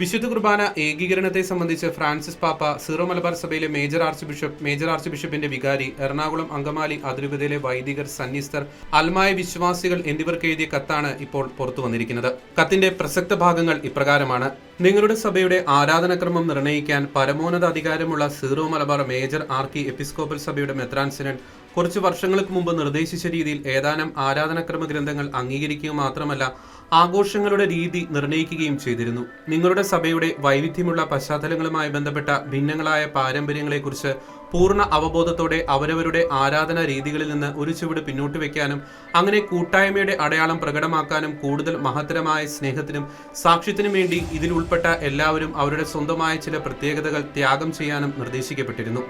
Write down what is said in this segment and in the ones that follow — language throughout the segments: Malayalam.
വിശുദ്ധ കുർബാന ഏകീകരണത്തെ സംബന്ധിച്ച് ഫ്രാൻസിസ് പാപ്പ സീറോ മലബാർ സഭയിലെ major archbishop major arch ബിഷപ്പിന്റെ വികാരി എറണാകുളം അങ്കമാലി അതിരൂപതയിലെ വൈദികർ സന്യസ്തർ അൽമായ വിശ്വാസികൾ എന്നിവർക്ക് എഴുതിയ കത്താണ് ഇപ്പോൾ പുറത്തു വന്നിരിക്കുന്നത്. കത്തിന്റെ പ്രസക്ത ഭാഗങ്ങൾ ഇപ്രകാരമാണ്. നിങ്ങളുടെ സഭയുടെ ആരാധനക്രമം നിർണയിക്കാൻ പരമോന്നത അധികാരമുള്ള zero Malabar major archiepiscopal സഭയുടെ മെത്രാൻ സിനഡ് കുറച്ച് വർഷങ്ങൾക്ക് മുമ്പ് നിർദ്ദേശിച്ച രീതിയിൽ ഏതാനും ആരാധനക്രമ ഗ്രന്ഥങ്ങൾ അംഗീകരിക്കുക മാത്രമല്ല ആഘോഷങ്ങളുടെ രീതി നിർണയിക്കുകയും ചെയ്തിരുന്നു. നിങ്ങളുടെ സഭയുടെ വൈവിധ്യമുള്ള പശ്ചാത്തലങ്ങളുമായി ബന്ധപ്പെട്ട ഭിന്നങ്ങളായ പാരമ്പര്യങ്ങളെക്കുറിച്ച് പൂർണ അവബോധത്തോടെ അവരവരുടെ ആരാധനാ രീതികളിൽ നിന്ന് ഒരു ചുവട് പിന്നോട്ട് വെക്കാനും അങ്ങനെ കൂട്ടായ്മയുടെ അടയാളം പ്രകടമാക്കാനും കൂടുതൽ മഹത്തരമായ സ്നേഹത്തിനും സാക്ഷ്യത്തിനും വേണ്ടി ഇതിൽ ഉൾപ്പെട്ട എല്ലാവരും അവരുടെ സ്വന്തമായ ചില പ്രത്യേകതകൾ ത്യാഗം ചെയ്യാനും നിർദ്ദേശിക്കപ്പെട്ടിരുന്നു.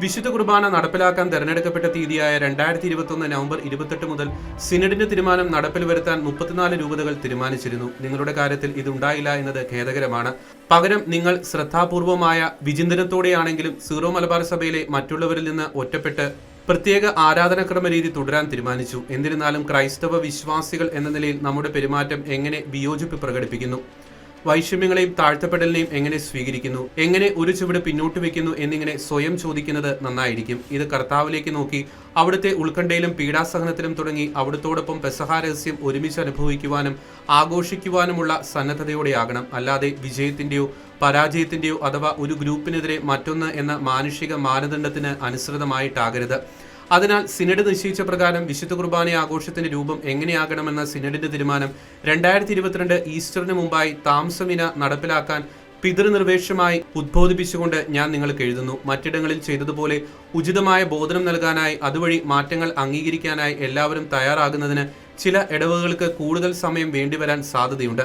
വിശുദ്ധ കുർബാന നടപ്പിലാക്കാൻ തെരഞ്ഞെടുക്കപ്പെട്ട തീയതിയായ രണ്ടായിരത്തി ഇരുപത്തൊന്ന് നവംബർ ഇരുപത്തെട്ട് മുതൽ സിനഡിന്റെ തീരുമാനം നടപ്പിൽ വരുത്താൻ മുപ്പത്തിനാല് രൂപതകൾ തീരുമാനിച്ചിരുന്നു. നിങ്ങളുടെ കാര്യത്തിൽ ഇതുണ്ടായില്ല എന്നത് ഖേദകരമാണ്. പകരം നിങ്ങൾ ശ്രദ്ധാപൂർവമായ വിചിന്തനത്തോടെയാണെങ്കിലും സീറോ മലബാർ സഭയിലെ മറ്റുള്ളവരിൽ നിന്ന് ഒറ്റപ്പെട്ട് പ്രത്യേക ആരാധനാക്രമ രീതി തുടരാൻ തീരുമാനിച്ചു. എന്നിരുന്നാലും ക്രൈസ്തവ വിശ്വാസികൾ എന്ന നിലയിൽ നമ്മുടെ പെരുമാറ്റം എങ്ങനെ വിയോജിപ്പ് പ്രകടിപ്പിക്കുന്നു? വൈഷമ്യങ്ങളെയും താഴ്ത്തപ്പെടലിനെയും എങ്ങനെ സ്വീകരിക്കുന്നു? എങ്ങനെ ഒരു ചുവട് പിന്നോട്ട് വെക്കുന്നു എന്നിങ്ങനെ സ്വയം ചോദിക്കുന്നത് നന്നായിരിക്കും. ഇത് കർത്താവിലേക്ക് നോക്കി അവിടുത്തെ ഉത്കണ്ഠയിലും പീഡാസഹനത്തിലും തുടങ്ങി അവിടുത്തോടൊപ്പം പെസഹ രഹസ്യം ഒരുമിച്ച് അനുഭവിക്കുവാനും ആഘോഷിക്കുവാനുമുള്ള സന്നദ്ധതയോടെയാകണം. അല്ലാതെ വിജയത്തിന്റെയോ പരാജയത്തിന്റെയോ അഥവാ ഒരു ഗ്രൂപ്പിനെതിരെ മറ്റൊന്ന് എന്ന മാനുഷിക മാനദണ്ഡത്തിന് അനുസൃതമായിട്ടാകരുത്. അതിനാൽ സിനഡ് നിശ്ചയിച്ച പ്രകാരം വിശുദ്ധ കുർബാന ആഘോഷത്തിന്റെ രൂപം എങ്ങനെയാകണമെന്ന സിനഡിന്റെ തീരുമാനം രണ്ടായിരത്തി ഇരുപത്തിരണ്ട് ഈസ്റ്ററിന് മുമ്പായി താമസമിന നടപ്പിലാക്കാൻ പിതൃനിർവേശമായി ഉദ്ബോധിപ്പിച്ചുകൊണ്ട് ഞാൻ നിങ്ങൾക്ക് എഴുതുന്നു. മറ്റിടങ്ങളിൽ ചെയ്തതുപോലെ ഉചിതമായ ബോധനം നൽകാനായി അതുവഴി മാറ്റങ്ങൾ അംഗീകരിക്കാനായി എല്ലാവരും തയ്യാറാകുന്നതിന് ചില ഇടവുകൾക്ക് കൂടുതൽ സമയം വേണ്ടിവരാൻ സാധ്യതയുണ്ട്.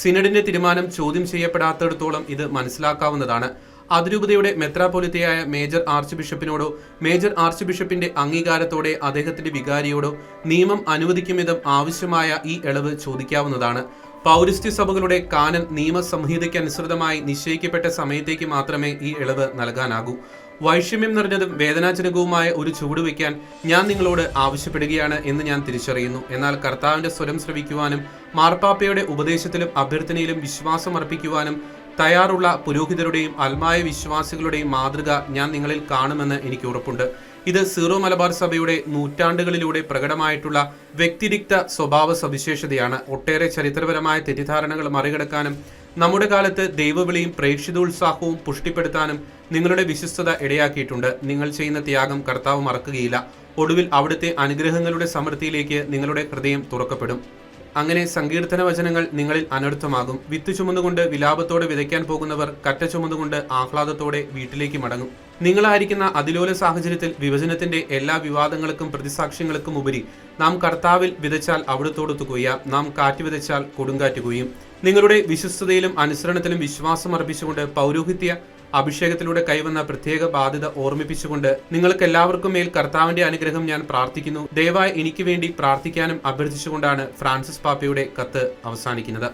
സിനഡിന്റെ തീരുമാനം ചോദ്യം ചെയ്യപ്പെടാത്തിടത്തോളം ഇത് മനസ്സിലാക്കാവുന്നതാണ്. അതിരൂപതയുടെ മെത്രാപൊലിത്തയായ മേജർ ആർച്ച് ബിഷപ്പിനോടോ മേജർ ആർച്ച് ബിഷപ്പിന്റെ അംഗീകാരത്തോടെ അദ്ദേഹത്തിന്റെ വികാരിയോടോ നിയമം അനുവദിക്കും വിധം ആവശ്യമായ ഈ ഇളവ് ചോദിക്കാവുന്നതാണ്. പൗരസ്ത്യ സഭകളുടെ കാനൻ നിയമസംഹിതയ്ക്ക് അനുസൃതമായി നിശ്ചയിക്കപ്പെട്ട സമയത്തേക്ക് മാത്രമേ ഈ ഇളവ് നൽകാനാകൂ. വൈഷമ്യം നിറഞ്ഞതും വേദനാജനകവുമായ ഒരു ചുവടുവെക്കാൻ ഞാൻ നിങ്ങളോട് ആവശ്യപ്പെടുകയാണ് എന്ന് ഞാൻ തിരിച്ചറിയുന്നു. എന്നാൽ കർത്താവിന്റെ സ്വരം ശ്രവിക്കുവാനും മാർപ്പാപ്പയുടെ ഉപദേശത്തിലും അഭ്യർത്ഥനയിലും വിശ്വാസം അർപ്പിക്കുവാനും തയ്യാറുള്ള പുരോഹിതരുടെയും അൽമായ വിശ്വാസികളുടെയും മാതൃക ഞാൻ നിങ്ങളിൽ കാണുമെന്ന് എനിക്ക് ഉറപ്പുണ്ട്. ഇത് സീറോ മലബാർ സഭയുടെ നൂറ്റാണ്ടുകളിലൂടെ പ്രകടമായിട്ടുള്ള വ്യക്തിരിക്ത സ്വഭാവ സവിശേഷതയാണ്. ഒട്ടേറെ ചരിത്രപരമായ തെറ്റിദ്ധാരണകൾ മറികടക്കാനും നമ്മുടെ കാലത്ത് ദൈവവിളിയും പ്രേക്ഷിതോത്സാഹവും പുഷ്ടിപ്പെടുത്താനും നിങ്ങളുടെ വിശ്വസ്തത ഇടയാക്കിയിട്ടുണ്ട്. നിങ്ങൾ ചെയ്യുന്ന ത്യാഗം കർത്താവ് മറക്കുകയില്ല. ഒടുവിൽ അവിടുത്തെ അനുഗ്രഹങ്ങളുടെ സമൃദ്ധിയിലേക്ക് നിങ്ങളുടെ ഹൃദയം തുറക്കപ്പെടും. അങ്ങനെ സങ്കീർത്തന വചനങ്ങൾ നിങ്ങളിൽ അനർത്ഥമാകും. വിത്ത് ചുമന്നുകൊണ്ട് വിലാപത്തോടെ വിതയ്ക്കാൻ പോകുന്നവർ കറ്റ ചുമന്നുകൊണ്ട് ആഹ്ലാദത്തോടെ വീട്ടിലേക്ക് മടങ്ങും. നിങ്ങളായിരിക്കുന്ന അതിലോല സാഹചര്യത്തിൽ വിഭജനത്തിന്റെ എല്ലാ വിവാദങ്ങൾക്കും പ്രതിസാക്ഷ്യങ്ങൾക്കും ഉപരി നാം കർത്താവിൽ വിതച്ചാൽ അവിടുത്തോടൊത്ത് കൊയ്യാം നാം കാറ്റ് വിതച്ചാൽ കൊടുങ്കാറ്റ് കൊയ്യും. നിങ്ങളുടെ വിശ്വസ്തതയിലും അനുസരണത്തിലും വിശ്വാസം അർപ്പിച്ചുകൊണ്ട് പൗരോഹിത്യ അഭിഷേകത്തിലൂടെ കൈവന്ന പ്രത്യേക ബാധ്യത ഓർമ്മിപ്പിച്ചുകൊണ്ട് നിങ്ങൾക്ക് എല്ലാവർക്കും മേൽ കർത്താവിന്റെ അനുഗ്രഹം ഞാൻ പ്രാർത്ഥിക്കുന്നു. ദയവായി എനിക്ക് വേണ്ടി പ്രാർത്ഥിക്കാനും അഭ്യർത്ഥിച്ചുകൊണ്ടാണ് ഫ്രാൻസിസ് പാപ്പയുടെ കത്ത് അവസാനിക്കുന്നത്.